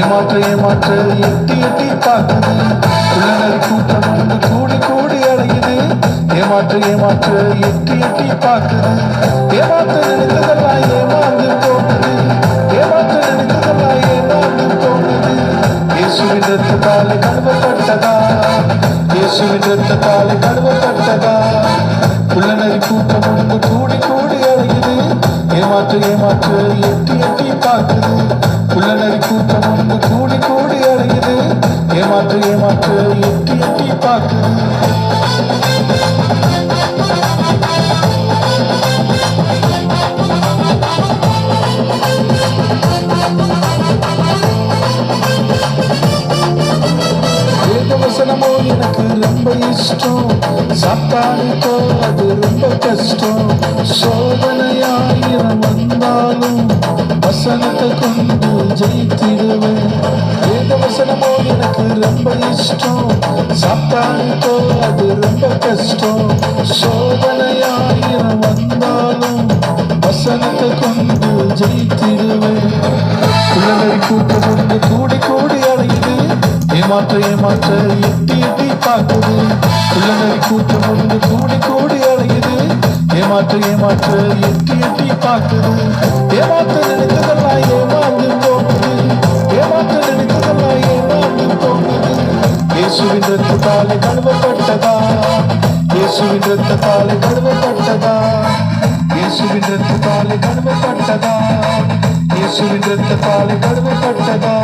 ஏமாற்ற ஏமாற்ற. எட்டி எட்டி பார்க்குது. உள்ளனர் கூட்டம் வந்து கூடி கூடி அடையுது ஏமாற்ற ஏமாற்ற. எட்டி எட்டி பார்க்குது. ஏமாற்ற நினைத்ததெல்லாம் ஏமாந்து போகுது. ஏமாற்ற நினைத்ததெல்லாம் ஏமாந்து போகுது. இயேசுவின் ரத்தத்தாலே கழுவப்பட்டதா? இயேசுவின் ரத்தத்தாலே கழுவப்பட்டதா? உள்ளனரி கூட்டம் வந்து கூடி கூடி அடையுது காற்று ஏமாற்று எட்டி எட்டி பார்க்குது. உள்ள நரி கூட்டம் வந்து கூடி கூடி அலையுது. ஏமாற்று ஏமாற்று எட்டி எட்டி பார்க்குது. ரொம்ப இஷ்டம். சாப்பாடுக்கோ அது ரொம்ப கஷ்டம். சோதனையாயிரம் வந்தாலும் வசனத்தை கொண்டு ஜெயித்திடுவேன். வேத வசனமோ எனக்கு ரொம்ப இஷ்டம். சாப்பாடுக்கோ அது ரொம்ப கஷ்டம். சோதனையாயிரம் வந்தாலும் ஏமாற்ற ஏமாற்ற எட்டி எட்டி தாக்குது குள்ளநரி கூட்டம் வந்து கூடி கூடி அலையுது. ஏமாற்ற ஏமாற்ற எட்டி எட்டி பார்க்குது. ஏமாற்ற நினைத்ததெல்லாம் ஏமாந்து போகுது. ஏமாற்ற நினைத்ததெல்லாம் ஏமாந்து போகுது. இயேசுவின் ரத்தத்தாலே கழுவப்பட்டதா? இயேசுவின் ரத்தத்தாலே கழுவப்பட்டதா? இயேசுவின் ரத்தத்தாலே கழுவப்பட்டதா? இயேசுவின் ரத்தத்தாலே கழுவப்பட்டதா?